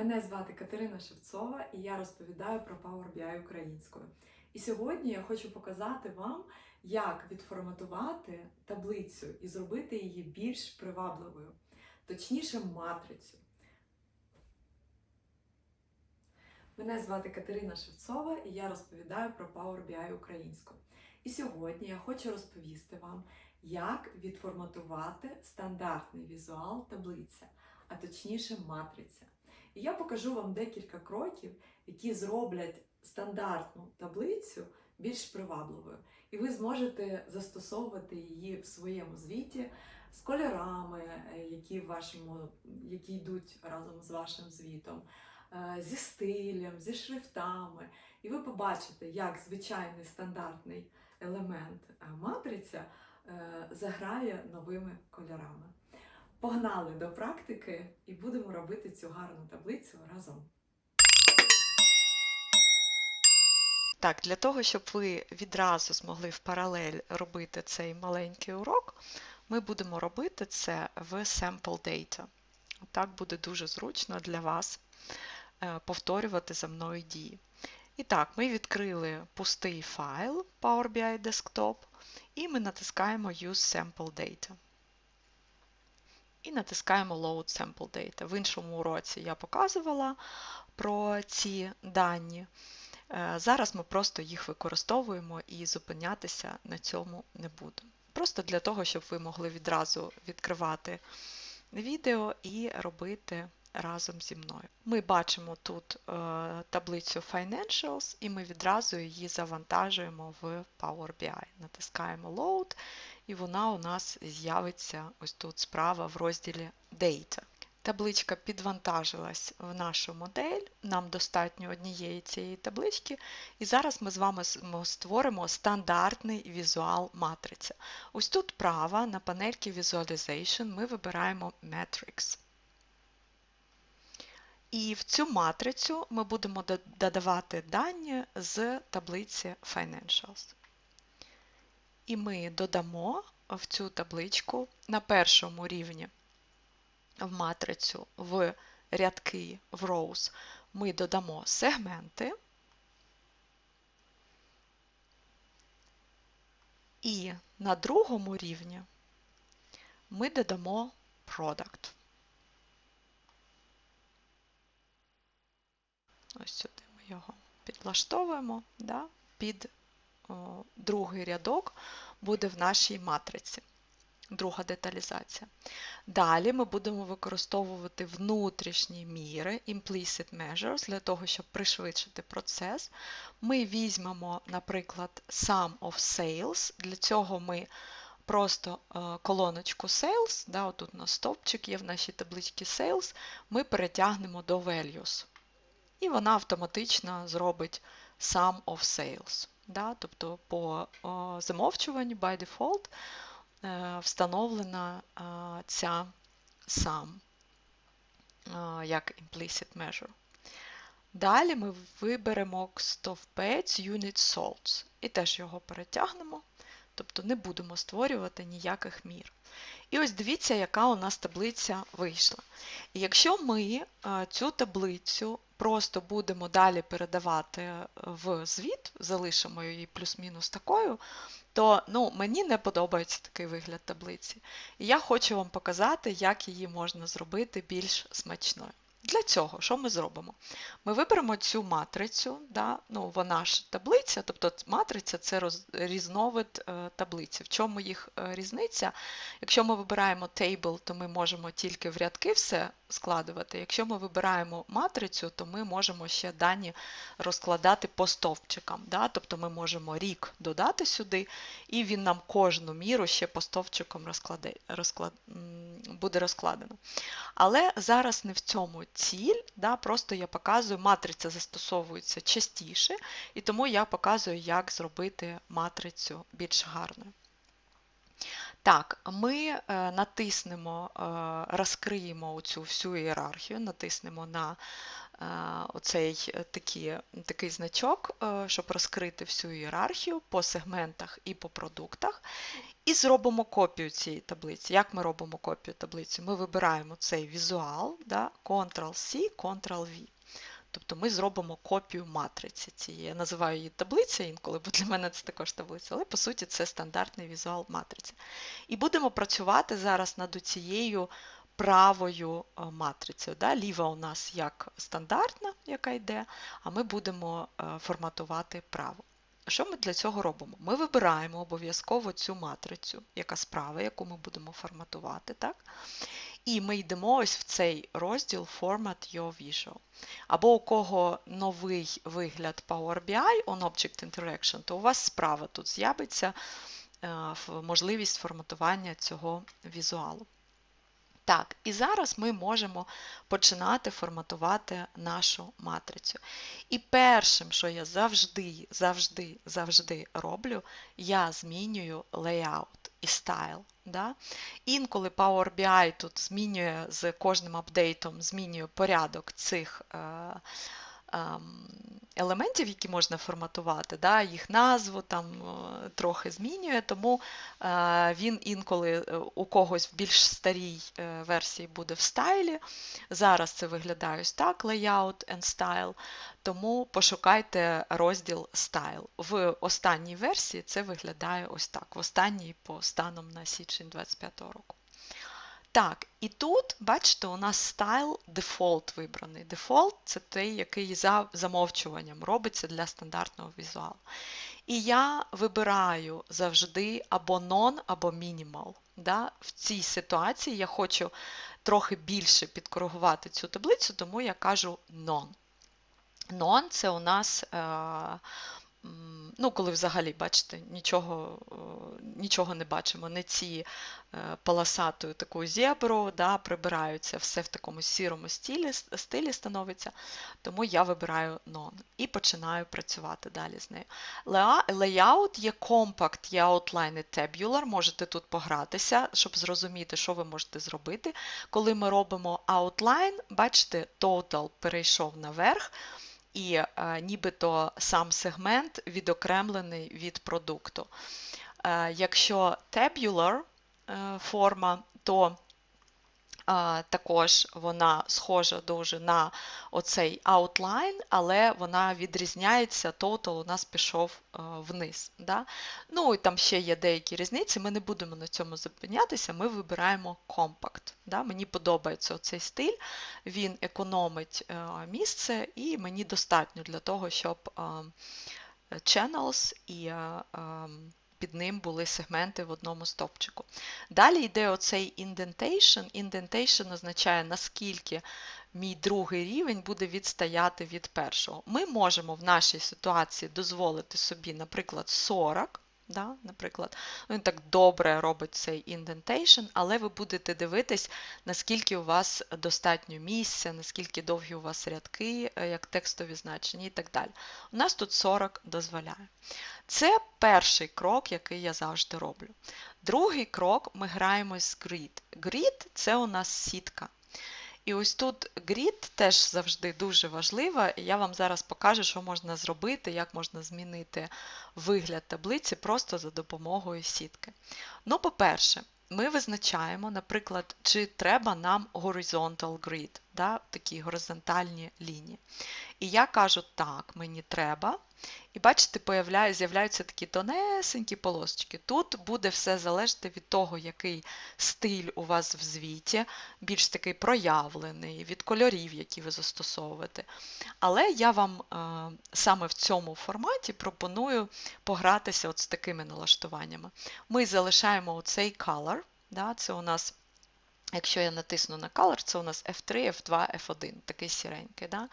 Мене звати Катерина Шевцова і я розповідаю про Power BI українською. І сьогодні я хочу показати вам, як відформатувати таблицю і зробити її більш привабливою, точніше, матрицю. Мене звати Катерина Шевцова і я розповідаю про Power BI українською. І сьогодні я хочу розповісти вам, як відформатувати стандартний візуал таблиця, а точніше матриця. І я покажу вам декілька кроків, які зроблять стандартну таблицю більш привабливою. І ви зможете застосовувати її в своєму звіті з кольорами, е, які, в вашому, які йдуть разом з вашим звітом, е, зі стилем, зі шрифтами. І ви побачите, як звичайний стандартний елемент е, матриця заграє новими кольорами. Погнали до практики і будемо робити цю гарну таблицю разом. Так, для того, щоб ви відразу змогли в паралель робити цей маленький урок, ми будемо робити це в Sample Data. Так буде дуже зручно для вас е, повторювати за мною дії. І так, ми відкрили пустий файл Power BI Desktop і ми натискаємо Use Sample Data. І натискаємо Load Sample Data. В іншому уроці я показувала про ці дані. Е, Зараз ми просто їх використовуємо і зупинятися на цьому не буду. Просто для того, щоб ви могли відразу відкривати відео і робити разом зі мною. Ми бачимо тут е, таблицю Financials, і ми відразу її завантажуємо в Power BI. Натискаємо Load, і вона у нас з'явиться ось тут справа в розділі Data. Табличка підвантажилась в нашу модель, нам достатньо однієї цієї таблички, і зараз ми з вами створимо стандартний візуал матриця. Ось тут права на панельці Visualization ми вибираємо Matrix. І в цю матрицю ми будемо додавати дані з таблиці Financials. І ми додамо в цю табличку на першому рівні в матрицю в рядки в rows ми додамо сегменти і на другому рівні ми додамо product. Ось сюди ми його підлаштовуємо, да? під другий рядок буде в нашій матриці друга деталізація. Далі ми будемо використовувати внутрішні міри, implicit measures, для того, щоб пришвидшити процес. Ми візьмемо, наприклад, sum of sales. Для цього ми просто колоночку sales, да, отут нас стовпчик є в нашій табличці sales, ми перетягнемо до values. І вона автоматично зробить sum of sales. Да, Тобто по замовчуванню by default встановлена ця sum як implicit measure. Далі ми виберемо стовпець unit salts і теж його перетягнемо, тобто не будемо створювати ніяких мір. І ось дивіться, яка у нас таблиця вийшла. І якщо ми цю таблицю просто будемо далі передавати в звіт, залишимо її плюс-мінус такою, то ну, мені не подобається такий вигляд таблиці. І я хочу вам показати, як її можна зробити більш смачною. Для цього, що ми зробимо? Ми виберемо цю матрицю, да? ну, вона ж таблиця, тобто матриця це роз, різновид е, таблиці. В чому їх е, різниця? Якщо ми вибираємо table, то ми можемо тільки в рядки все складувати. Якщо ми вибираємо матрицю, то ми можемо ще дані розкладати по стовпчикам. Да? Тобто ми можемо рік додати сюди, і він нам кожну міру ще по стовпчикам розкладе, розклад, буде розкладено. Але зараз не в цьому ціль, да, просто я показую, матриця застосовується частіше, і тому я показую, як зробити матрицю більш гарною. Так, ми е, натиснемо, е, розкриємо цю всю ієрархію, натиснемо на оцей е, такі, такий значок, е, щоб розкрити всю ієрархію по сегментах і по продуктах. І зробимо копію цієї таблиці. Як ми робимо копію таблиці? Ми вибираємо цей візуал, да, Ctrl-C, Ctrl-V. Тобто ми зробимо копію матриці цієї. Я називаю її таблиця інколи, бо для мене це також таблиця, але по суті це стандартний візуал матриці. І будемо працювати зараз над цією правою е, матрицею. Да? Ліва у нас як стандартна, яка йде, а ми будемо е, форматувати праву. Що ми для цього робимо? Ми вибираємо обов'язково цю матрицю, яка справа, яку ми будемо форматувати. так? І ми йдемо ось в цей розділ Format Your Visual. Або у кого новий вигляд Power BI on Object Interaction, то у вас справа тут з'явиться е, можливість форматування цього візуалу. Так, і зараз ми можемо починати форматувати нашу матрицю. І першим, що я завжди, завжди, завжди роблю, я змінюю layout і стайл. Да? Інколи Power BI тут змінює з кожним апдейтом, змінює порядок цих е, елементів, які можна форматувати, да? їх назву там е, трохи змінює, тому е, він інколи е, у когось в більш старій версії буде в стайлі. Зараз це виглядає ось так: Layout and Style. Тому пошукайте розділ Style. В останній версії це виглядає ось так. В останній по станом на січень 25 року. Так, і тут, бачите, у нас style default вибраний. Default – це той, який за замовчуванням робиться для стандартного візуалу. І я вибираю завжди або non, або minimal. Да? В цій ситуації я хочу трохи більше підкоригувати цю таблицю, тому я кажу non. Non – це у нас, е, ну, коли взагалі, бачите, нічого, е, нічого не бачимо, не ці е, полосатою таку зебру, да, прибираються, все в такому сірому стилі, стилі становиться, тому я вибираю non і починаю працювати далі з нею. Layout є compact, є outline і tabular, можете тут погратися, щоб зрозуміти, що ви можете зробити. Коли ми робимо outline, бачите, total перейшов наверх, і е, нібито сам сегмент відокремлений від продукту. Е, якщо tabular е, форма, то також вона схожа дуже на оцей outline, але вона відрізняється, total у нас пішов е, вниз. Да? Ну і там ще є деякі різниці, ми не будемо на цьому зупинятися, ми вибираємо compact. Да? Мені подобається цей стиль, він економить е, місце, і мені достатньо для того, щоб е, channels і е, ем, під ним були сегменти в одному стовпчику. Далі йде оцей indentation. Indentation означає, наскільки мій другий рівень буде відстояти від першого. Ми можемо в нашій ситуації дозволити собі, наприклад, 40. Да, наприклад, Ну, він так добре робить цей indentation, але ви будете дивитись, наскільки у вас достатньо місця, наскільки довгі у вас рядки, е, як текстові значення і так далі. У нас тут 40 дозволяє. Це перший крок, який я завжди роблю. Другий крок ми граємо з grid. Grid – це у нас сітка. І ось тут grid теж завжди дуже важлива, і я вам зараз покажу, що можна зробити, як можна змінити вигляд таблиці просто за допомогою сітки. Ну, по-перше, ми визначаємо, наприклад, чи треба нам horizontal grid, да, такі горизонтальні лінії. І я кажу, так, мені треба. І бачите, появляє- з'являються такі тонесенькі полосочки. Тут буде все залежати від того, який стиль у вас в звіті, більш такий проявлений, від кольорів, які ви застосовуєте. Але я вам е, саме в цьому форматі пропоную погратися от з такими налаштуваннями. Ми залишаємо оцей color, да, це у нас. Якщо я натисну на Color, це у нас F3, F2, F1, такий сіренький. Да?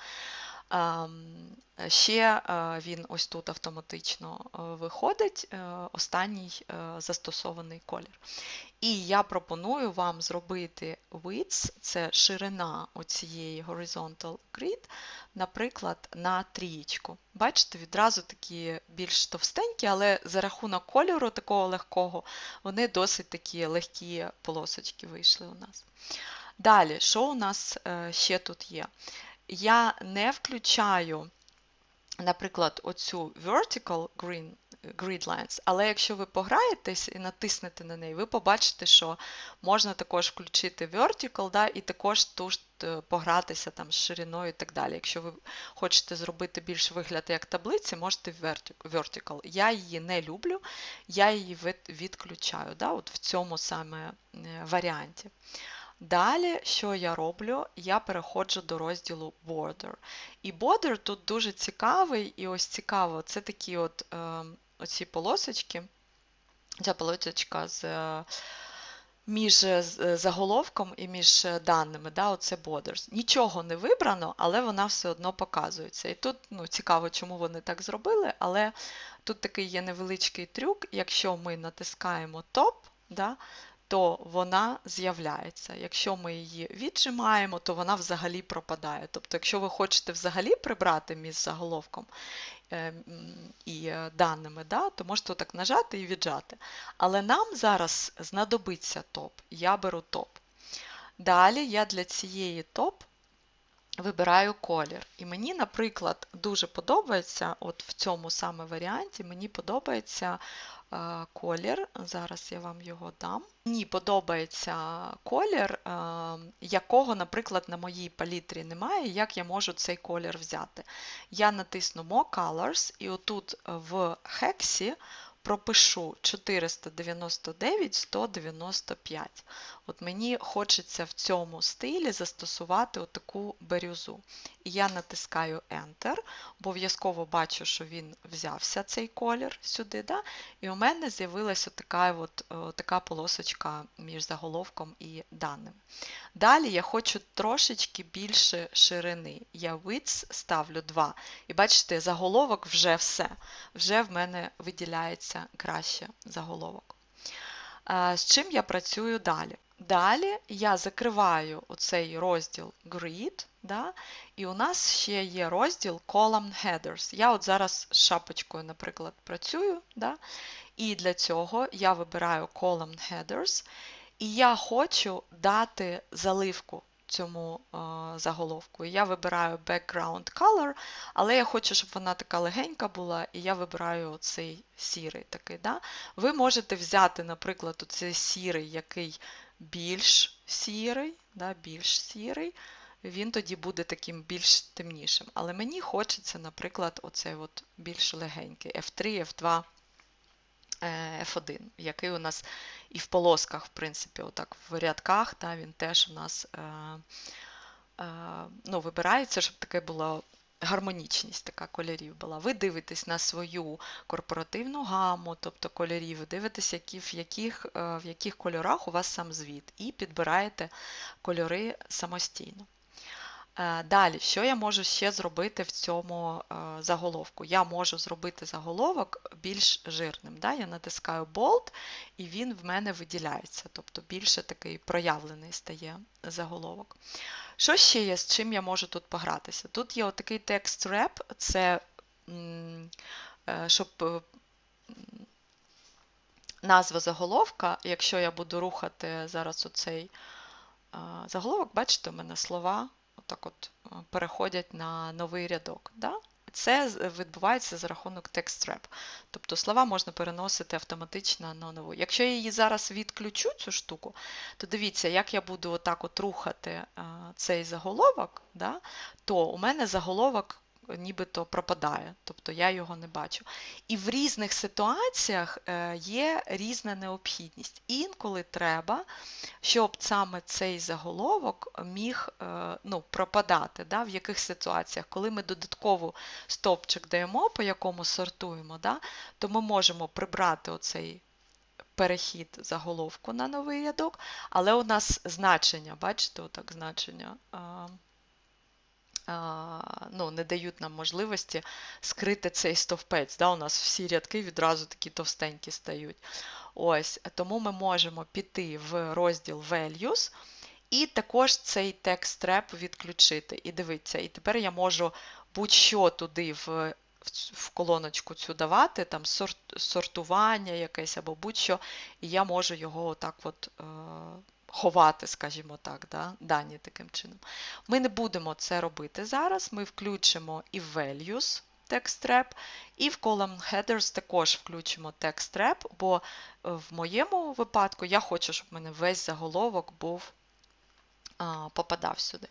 Ем, Ще е, він ось тут автоматично е, виходить, е, останній застосований колір. І я пропоную вам зробити width, це ширина оцієї horizontal grid наприклад, на трієчку. Бачите, відразу такі більш товстенькі, але за рахунок кольору такого легкого, вони досить такі легкі полосочки вийшли у нас. Далі, що у нас ще тут є? Я не включаю, наприклад, оцю vertical green grid lines, але якщо ви пограєтесь і натиснете на неї, ви побачите, що можна також включити vertical, да, і також тут е, погратися там з шириною і так далі. Якщо ви хочете зробити більш вигляд як таблиці, можете vertic- vertical. Я її не люблю, я її відключаю да, от в цьому саме е, варіанті. Далі, що я роблю? Я переходжу до розділу Border. І border тут дуже цікавий, і ось цікаво, це такі от е, оці полосочки, ця полосочка з, е, між е, е, заголовком і між даними, да, оце borders. Нічого не вибрано, але вона все одно показується. І тут ну, цікаво, чому вони так зробили, але тут такий є невеличкий трюк. Якщо ми натискаємо топ, да, то вона з'являється. Якщо ми її віджимаємо, то вона взагалі пропадає. Тобто, якщо ви хочете взагалі прибрати між заголовком е, і е, даними, да, то можете так нажати і віджати. Але нам зараз знадобиться топ. Я беру топ. Далі я для цієї топ вибираю колір. І мені, наприклад, дуже подобається, от в цьому саме варіанті, мені подобається колір. Зараз я вам його дам. Мені подобається колір, е, якого, наприклад, на моїй палітрі немає, як я можу цей колір взяти. Я натисну More Colors, і отут в хексі пропишу 499 195. От мені хочеться в цьому стилі застосувати отаку бірюзу. І я натискаю Enter, обов'язково бачу, що він взявся цей колір сюди. Да? І у мене з'явилася така, така полосочка між заголовком і даним. Далі я хочу трошечки більше ширини. Я width ставлю 2. І бачите, заголовок вже все. Вже в мене виділяється краще заголовок. З чим я працюю далі? Далі я закриваю оцей розділ Grid, да, і у нас ще є розділ Column Headers. Я от зараз з шапочкою, наприклад, працюю, да, і для цього я вибираю Column Headers, і я хочу дати заливку цьому е, заголовку. Я вибираю Background Color, але я хочу, щоб вона така легенька була, і я вибираю цей сірий такий. Да? Ви можете взяти, наприклад, оцей сірий, який більш сірий, да, більш сірий, він тоді буде таким більш темнішим. Але мені хочеться, наприклад, оцей от більш легенький F3, F2, е, F1, який у нас і в полосках, в принципі, отак в рядках, да, він теж у нас е, е, ну, вибирається, щоб таке було гармонічність така кольорів була. Ви дивитесь на свою корпоративну гаму, тобто кольорів, ви дивитесь, які, в, яких, е, в яких кольорах у вас сам звіт, і підбираєте кольори самостійно. Е, Далі, що я можу ще зробити в цьому е, заголовку? Я можу зробити заголовок більш жирним. Да? Я натискаю Bold, і він в мене виділяється, тобто більше такий проявлений стає заголовок. Що ще є, з чим я можу тут погратися? Тут є отакий текст реп, це е, щоб назва заголовка, якщо я буду рухати зараз оцей заголовок, бачите, у мене слова отак от е, переходять на новий рядок. Да? Це відбувається за рахунок текстреп. Тобто слова можна переносити автоматично на нову. Якщо я її зараз відключу, цю штуку, то дивіться, як я буду отак от рухати е, цей заголовок, да, то у мене заголовок нібито пропадає, тобто я його не бачу. І в різних ситуаціях е, є різна необхідність. Інколи треба, щоб саме цей заголовок міг е, ну, пропадати. Да, в яких ситуаціях, коли ми додатково стовпчик даємо, по якому сортуємо, да, то ми можемо прибрати оцей перехід заголовку на новий рядок, але у нас значення, бачите, отак значення. Ну, не дають нам можливості скрити цей стовпець. Да? У нас всі рядки відразу такі товстенькі стають. Ось, Тому ми можемо піти в розділ Values І також цей текст треп відключити. І дивіться, і тепер я можу будь-що туди в, в, в колоночку цю давати, там сорт, сортування якесь або будь-що, і я можу його отак от е, ховати, скажімо так, да, дані таким чином. Ми не будемо це робити зараз. Ми включимо і values wrap, і в column headers також включимо wrap, бо е, в моєму випадку я хочу, щоб в мене весь заголовок був попадав сюди.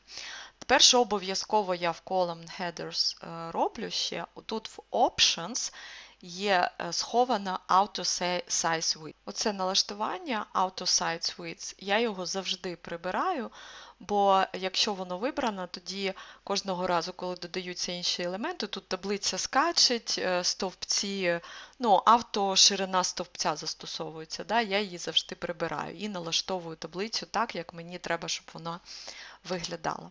Тепер, що обов'язково я в column headers е, роблю ще, тут в Options є е, схована Auto Size Width. Оце налаштування Auto Size Width, я його завжди прибираю, бо якщо воно вибрано, тоді кожного разу, коли додаються інші елементи, тут таблиця скачить, е, стовпці, ну, автоширина стовпця застосовується, да, я її завжди прибираю і налаштовую таблицю так, як мені треба, щоб вона виглядала.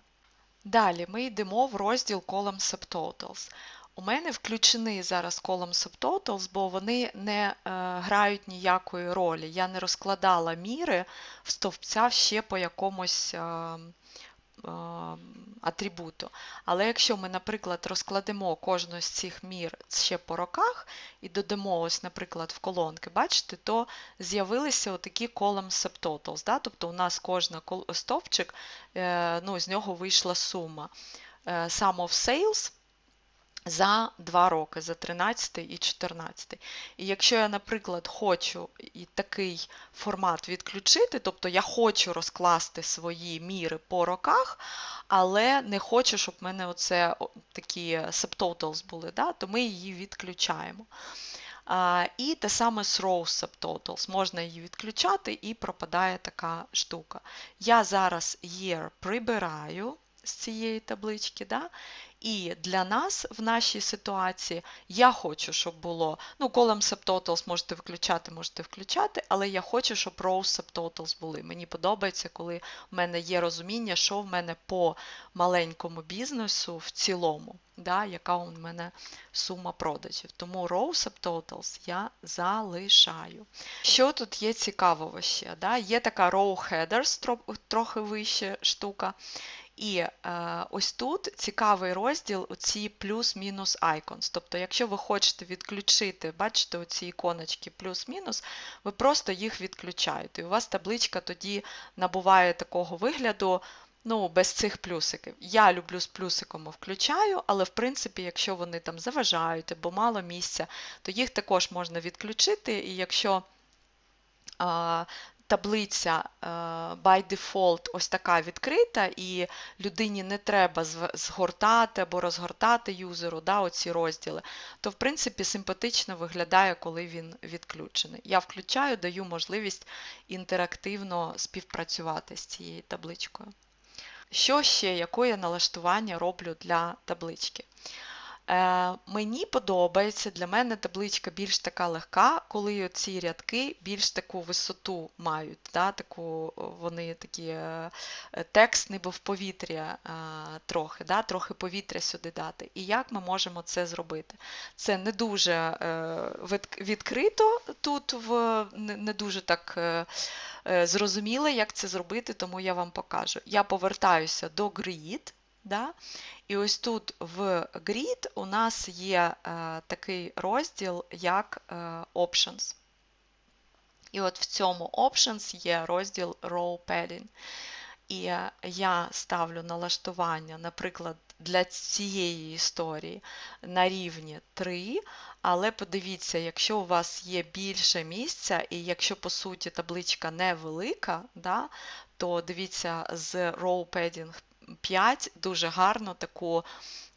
Далі ми йдемо в розділ Column Subtotals. У мене включений зараз Column Subtotals, бо вони не е, грають ніякої ролі. Я не розкладала міри в стовпця ще по якомусь е, е, атрибуту. Але якщо ми, наприклад, розкладемо кожну з цих мір ще по роках і додамо, ось, наприклад, в колонки, бачите, то з'явилися отакі column subtotals. Да? Тобто у нас кожна стовпчик, ну, з нього вийшла сума. Sum of sales за 2 роки, за 13 і 14. І якщо я, наприклад, хочу і такий формат відключити, тобто я хочу розкласти свої міри по роках, але не хочу, щоб в мене оце такі subtotals були, да, то ми її відключаємо. А, і те саме з row subtotals. Можна її відключати і пропадає така штука. Я зараз year прибираю з цієї таблички, да? і для нас в нашій ситуації я хочу, щоб було, ну, column subtotals можете включати, можете включати, але я хочу, щоб row subtotals були. Мені подобається, коли в мене є розуміння, що в мене по маленькому бізнесу в цілому, да, яка у мене сума продажів. Тому row subtotals я залишаю. Що тут є цікавого ще? Да? Є така row headers, трохи вища штука. І е, ось тут цікавий розділ оці плюс-мінус icons. Тобто, якщо ви хочете відключити, бачите, оці іконочки плюс-мінус, ви просто їх відключаєте. І у вас табличка тоді набуває такого вигляду, ну, без цих плюсиків. Я люблю з плюсиком включаю, але в принципі, якщо вони там заважають або мало місця, то їх також можна відключити. І якщо а, таблиця by default ось така відкрита, і людині не треба згортати або розгортати юзеру да, оці розділи, то в принципі симпатично виглядає, коли він відключений. Я включаю, даю можливість інтерактивно співпрацювати з цією табличкою. Що ще, яке я налаштування роблю для таблички? Е, мені подобається, для мене табличка більш така легка, коли ці рядки більш таку висоту мають. Да, таку, вони такі е, е, текст ніби в повітря трохи, да, трохи повітря сюди дати. І як ми можемо це зробити? Це не дуже відкрито тут, в, не, дуже так. Зрозуміло, як це зробити, тому я вам покажу. Я повертаюся до grid, да? і ось тут в grid у нас є е, такий розділ, як е, Options. І от в цьому Options є розділ Row Padding. І я ставлю налаштування, наприклад, для цієї історії на рівні 3, але подивіться, якщо у вас є більше місця, і якщо, по суті, табличка невелика, да, то дивіться, з row padding 5 дуже гарно таку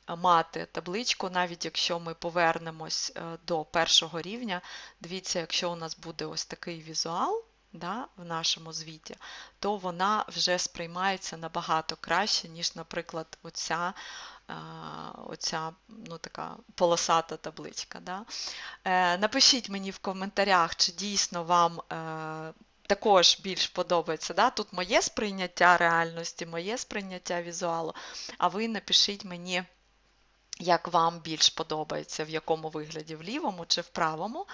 е, мати табличку, навіть якщо ми повернемось е, до першого рівня. Дивіться, якщо у нас буде ось такий візуал, да, в нашому звіті, то вона вже сприймається набагато краще, ніж, наприклад, оця, е, оця ну, така полосата табличка. Да. Напишіть мені в коментарях, чи дійсно вам. Також більш подобається. Да? Тут моє сприйняття реальності, моє сприйняття візуалу, а ви напишіть мені, як вам більш подобається, в якому вигляді, в лівому чи в правому.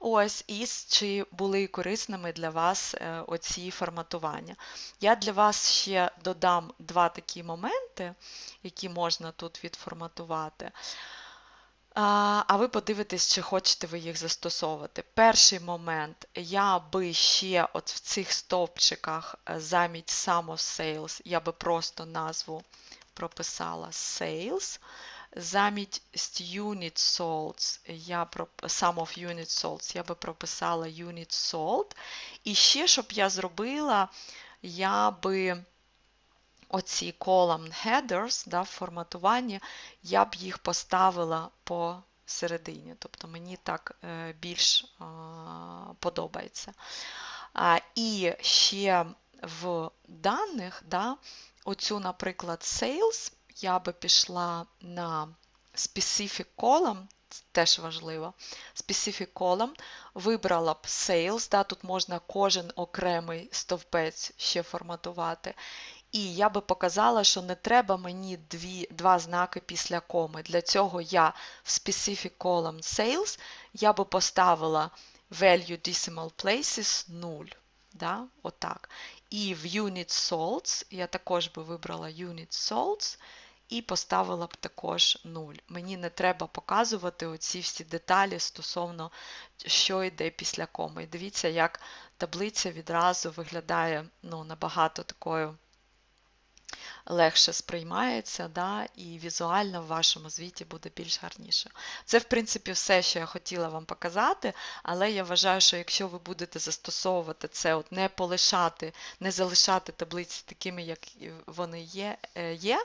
Ось, і чи були корисними для вас е, оці форматування. Я для вас ще додам два такі моменти, які можна тут відформатувати. А ви подивитесь, чи хочете ви їх застосовувати. Перший момент, я би ще от в цих стовпчиках е, замість of sales, я би просто назву прописала sales. Замість unit sold, я sum of unit sold, я би прописала unit sold. І ще, щоб я зробила, я би оці column headers да, в я б їх поставила посередині. Тобто мені так е, більш подобається. І ще в даних, да, оцю, наприклад, sales, я би пішла на specific column, це теж важливо. Specific column, вибрала б sales, да, тут можна кожен окремий стовпець ще форматувати. І я би показала, що не треба мені дві, два знаки після коми. Для цього я в specific column sales я би поставила value decimal places 0. Да? Отак. І в unit solds я також би вибрала unit solds і поставила б також 0. Мені не треба показувати оці всі деталі стосовно, що йде після коми. Дивіться, як таблиця відразу виглядає ну, набагато такою легше сприймається, да, і візуально в вашому звіті буде більш гарніше. Це, в принципі, все, що я хотіла вам показати, але я вважаю, що якщо ви будете застосовувати це, от не полишати, не залишати таблиці такими, як вони є, е, є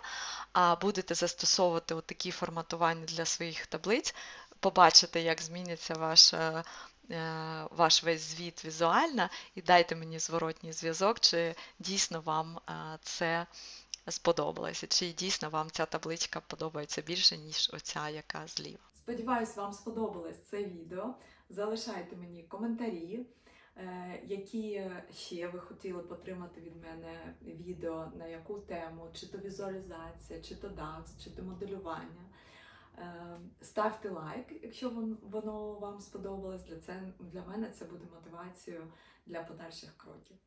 а будете застосовувати от такі форматування для своїх таблиць, побачите, як зміниться ваша. е, Ваш весь звіт візуально, і дайте мені зворотній зв'язок, чи дійсно вам е, це сподобалося, чи дійсно вам ця табличка подобається більше, ніж оця, яка зліва. Сподіваюсь, вам сподобалось це відео. Залишайте мені коментарі, е, які ще ви хотіли б отримати від мене відео, на яку тему, чи то візуалізація, чи то DAX, чи то моделювання. Е, Ставте лайк, якщо воно вам сподобалось. Для, це, для мене це буде мотивацією для подальших кроків.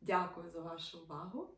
Дякую за вашу увагу